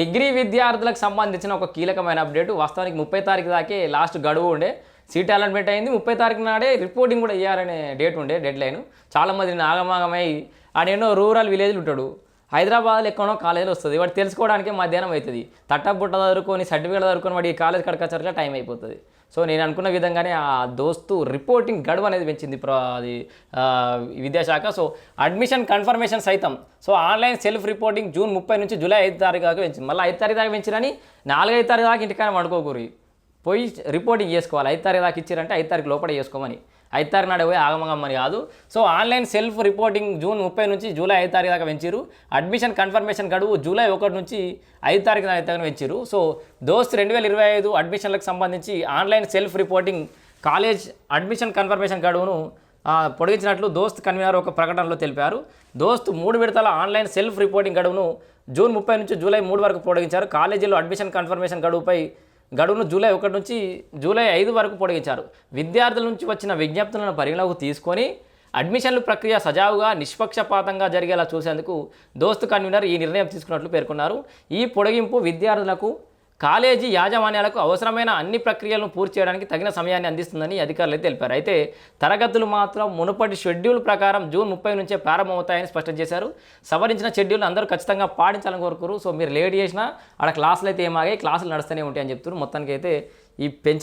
Degree విద్యార్థులకు సంబంధించిన ఒక కీలకమైన అప్డేట్. వాస్తవానికి ముప్పై తారీఖు దాకే లాస్ట్ గడువు ఉండే. సీట్ అలాట్మెంట్ అయింది. ముప్పై తారీఖు నాడే రిపోర్టింగ్ కూడా ఇవ్వాలనే డేట్ ఉండే డెడ్ లైన్ చాలామంది నాగమాగమై ఆడెన్నో రూరల్ విలేజ్లు ఉంటాడు. హైదరాబాద్లో ఎక్కడో కాలేజీలో వస్తుంది. వాడు తెలుసుకోవడానికి మధ్యాహ్నం అవుతుంది. తట్టబుట్ట చదువుకొని సర్టిఫికేట్ చదువుకొని వాడి కాలేజ్ కడకచ్చరిగా టైం అయిపోతుంది. సో నేను అనుకున్న విధంగానే ఆ దోస్తు రిపోర్టింగ్ గడువు అనేది పెంచింది ప్ర అది విద్యాశాఖ. సో అడ్మిషన్ కన్ఫర్మేషన్ సైతం. So online self reporting June ముప్పై నుంచి జూలై ఐదు తారీఖు దాకా పెంచింది. మళ్ళీ ఐదు తారీఖు దాకా పెంచిరని నాలుగైదు తారీఖు దాకా ఇంటికైనా పడుకోకూరి పోయి రిపోర్టింగ్ చేసుకోవాలి. ఐదు తారీఖు దాకా ఇచ్చారంటే ఐదు తారీఖు లోపల చేసుకోమని. ఐదు తారీఖు నాడే పోయి ఆగమగమ్మని కాదు. So online self reporting June ముప్పై నుంచి జూలై ఐదు తారీఖు దాకా పెంచారు అడ్మిషన్ కన్ఫర్మేషన్ గడువు జూలై ఒకటి నుంచి ఐదు తారీఖు దాకా పెంచారు సో దోస్త్ రెండు వేల ఇరవై ఐదు అడ్మిషన్లకు సంబంధించి online self reporting college admission confirmation గడువును పొడిగించినట్లు దోస్త్ కన్వీనర్ ఒక ప్రకటనలో తెలిపారు. దోస్త్ మూడు విడతల ఆన్లైన్ సెల్ఫ్ రిపోర్టింగ్ గడువును జూన్ ముప్పై నుంచి జూలై మూడు వరకు పొడిగించారు. కాలేజీలో అడ్మిషన్ కన్ఫర్మేషన్ గడువుపై గడువును జూలై ఒకటి నుంచి జూలై ఐదు వరకు పొడిగించారు. విద్యార్థుల నుంచి వచ్చిన విజ్ఞప్తులను పరిగణలోకి తీసుకొని అడ్మిషన్ల ప్రక్రియ సజావుగా నిష్పక్షపాతంగా జరిగేలా చూసేందుకు దోస్తు కన్వీనర్ ఈ నిర్ణయం తీసుకున్నట్లు పేర్కొన్నారు. ఈ పొడిగింపు విద్యార్థులకు కాలేజీ యాజమాన్యాలకు అవసరమైన అన్ని ప్రక్రియలను పూర్తి చేయడానికి తగిన సమయాన్ని అందిస్తుందని అధికారులు అయితే తెలిపారు. అయితే తరగతులు మాత్రం మునుపటి షెడ్యూల్ ప్రకారం జూన్ ముప్పై నుంచే ప్రారంభమవుతాయని స్పష్టం చేశారు. సవరించిన షెడ్యూల్ అందరూ ఖచ్చితంగా పాటించాలని కోరుకురు. సో మీరు లేట్ చేసినా అక్కడ క్లాసులు అయితే ఏమాగాయి క్లాసులు నడుస్తూనే ఉంటాయని చెప్తున్నారు. మొత్తానికి అయితే ఈ పెంచ